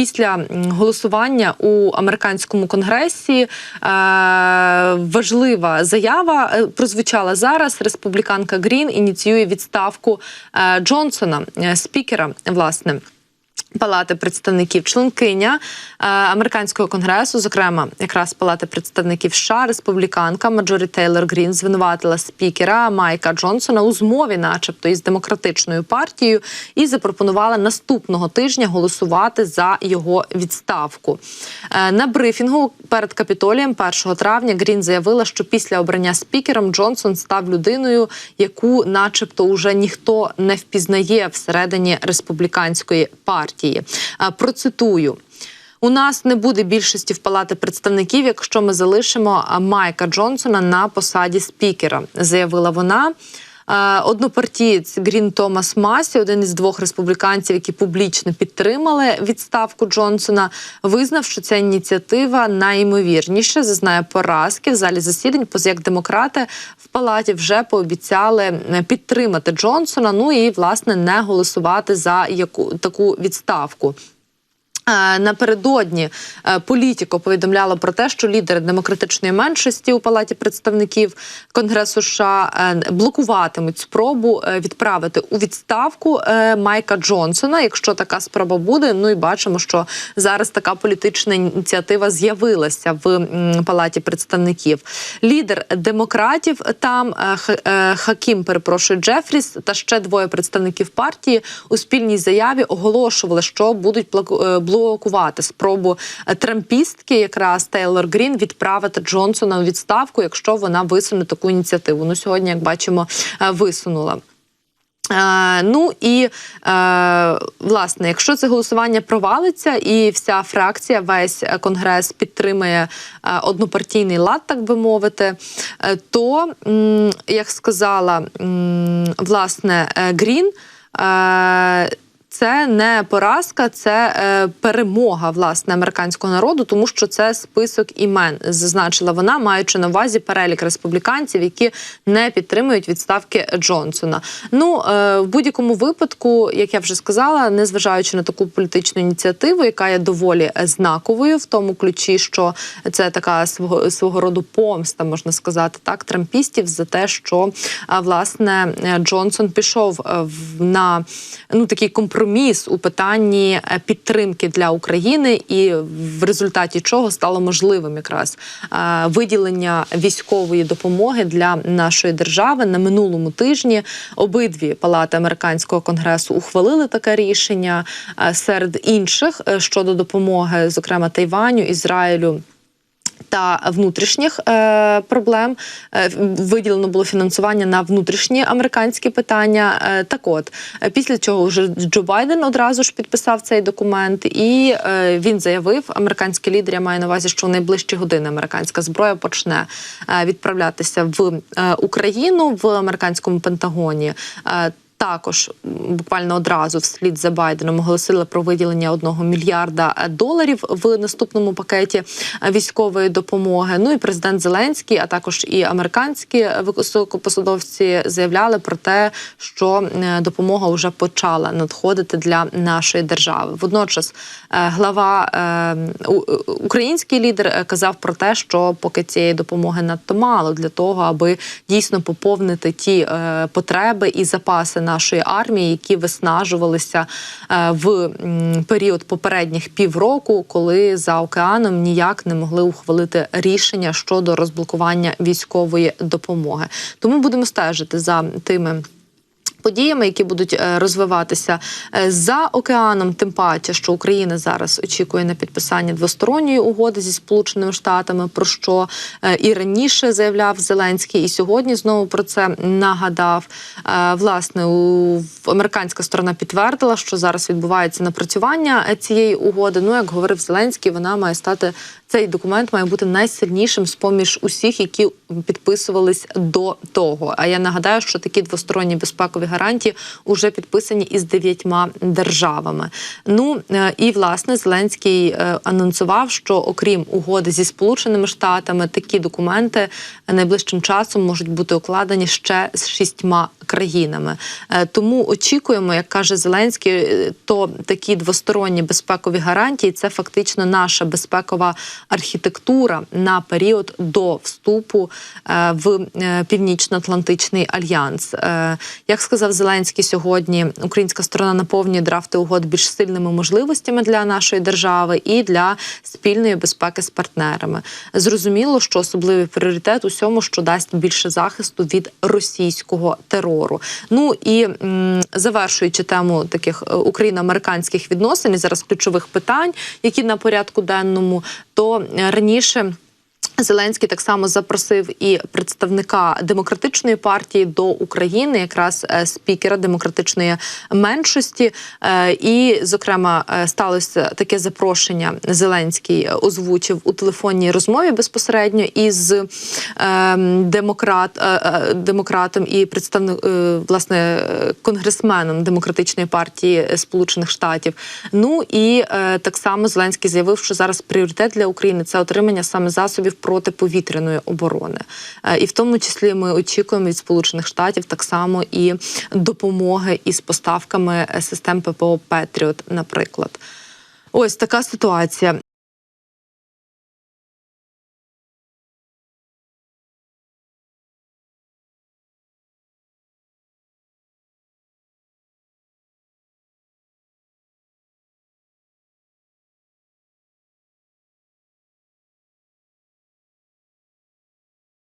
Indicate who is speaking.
Speaker 1: після голосування у американському конгресі важлива заява прозвучала зараз. Республіканка Грін ініціює відставку Джонсона, спікера, власне. Палати представників членкиня е, американського конгресу, зокрема, якраз палати представників США, республіканка Маджорі Тейлор Грін звинуватила спікера Майка Джонсона у змові, начебто, із демократичною партією, і запропонувала наступного тижня голосувати за його відставку. Е, на брифінгу перед капітолієм 1 травня Грін заявила, що після обрання спікером Джонсон став людиною, яку, начебто, уже ніхто не впізнає всередині республіканської партії партії. Процитую. У нас не буде більшості в палати представників, якщо ми залишимо Майка Джонсона на посаді спікера, заявила вона. Однопартієць Грін Томас Масі, один із двох республіканців, які публічно підтримали відставку Джонсона, визнав, що ця ініціатива найімовірніше зазнає поразки в залі засідань, поза як демократи в палаті вже пообіцяли підтримати Джонсона. Ну і власне не голосувати за яку таку відставку. Е, напередодні е, політико повідомляло про те, що лідери демократичної меншості у палаті представників Конгресу США е, блокуватимуть спробу відправити у відставку Майка Джонсона. Якщо така спроба буде, ну і бачимо, що зараз така політична ініціатива з'явилася в палаті представників. Лідер демократів там Хакім, перепрошую Джефріс та ще двоє представників партії у спільній заяві оголошували, що будуть блокувати блокувати спробу е, трампістки, якраз Тейлор Грін, відправити Джонсона у відставку, якщо вона висуне таку ініціативу. Ну сьогодні, як бачимо, е, висунула. Е, ну і власне, якщо це голосування провалиться, і вся фракція, весь конгрес підтримує е, однопартійний лад, так би мовити, то як сказала власне Грін. Е, це не поразка, це е, перемога власне американського народу, тому що це список імен, зазначила вона, маючи на увазі перелік республіканців, які не підтримують відставки Джонсона. Ну е, в будь-якому випадку, як я вже сказала, незважаючи на таку політичну ініціативу, яка є доволі знаковою, в тому ключі, що це така свого свого роду помста, можна сказати, так трампістів за те, що власне Джонсон пішов е, на ну такий компроміс компроміс у питанні е, підтримки для України, і в результаті чого стало можливим якраз е, виділення військової допомоги для нашої держави на минулому тижні. Обидві палати американського конгресу ухвалили таке рішення е, серед інших щодо допомоги, зокрема Тайваню, Ізраїлю та внутрішніх е, проблем е, виділено було фінансування на внутрішні американські питання. Е, так, от е, після чого вже Джо Байден одразу ж підписав цей документ, і е, він заявив, американський лідер я маю на увазі, що в найближчі години американська зброя почне е, відправлятися в е, Україну в американському Пентагоні. Е, також буквально одразу вслід за Байденом оголосили про виділення одного мільярда доларів в наступному пакеті військової допомоги. Ну і президент Зеленський, а також і американські високопосадовці заявляли про те, що е, допомога вже почала надходити для нашої держави. Водночас е, глава е, український лідер казав про те, що поки цієї допомоги надто мало для того, аби дійсно поповнити ті потреби і запаси нашої армії, які виснажувалися е, в період попередніх півроку, коли за океаном ніяк не могли ухвалити рішення щодо розблокування військової допомоги. Тому будемо стежити за тими подіями, які будуть е, розвиватися е, за океаном, тим паче, що Україна зараз очікує на підписання двосторонньої угоди зі сполученими штатами, про що е, і раніше заявляв Зеленський, і сьогодні знову про це нагадав. Власне, американська сторона підтвердила, що зараз відбувається напрацювання цієї угоди. Ну як говорив Зеленський, вона має стати цей документ має бути найсильнішим з поміж усіх, які підписувались до того. А я нагадаю, що такі двосторонні безпекові гарантії вже підписані із дев'ятьма державами. Ну е, і власне Зеленський е, анонсував, що окрім угоди зі сполученими штатами, такі документи найближчим часом можуть бути укладені ще з шістьма країнами. Е, Тому очікуємо, як каже Зеленський, то такі двосторонні безпекові гарантії це фактично наша безпекова архітектура на період до вступу в е, Північно-Атлантичний альянс. Е, Як сказав Зеленський сьогодні, українська сторона наповнює драфти угод більш сильними можливостями для нашої держави і для спільної безпеки з партнерами. Зрозуміло, що особливий пріоритет усьому, що дасть більше захисту від російського терору. Ну і завершуючи тему таких е, україно-американських відносин і зараз ключових питань, які на порядку денному, то е, раніше. Зеленський так само запросив і представника демократичної партії до України, якраз е, спікера демократичної меншості. Е, І, зокрема, е, сталося таке запрошення. Зеленський озвучив у телефонній розмові безпосередньо із демократ, демократом і представник власне конгресменом демократичної партії Сполучених Штатів. Ну і так само Зеленський заявив, що зараз пріоритет для України це отримання саме засобів протиповітряної оборони. Е, І в тому числі ми очікуємо від Сполучених Штатів так само і допомоги із поставками систем ППО Петріот, наприклад. Ось така ситуація.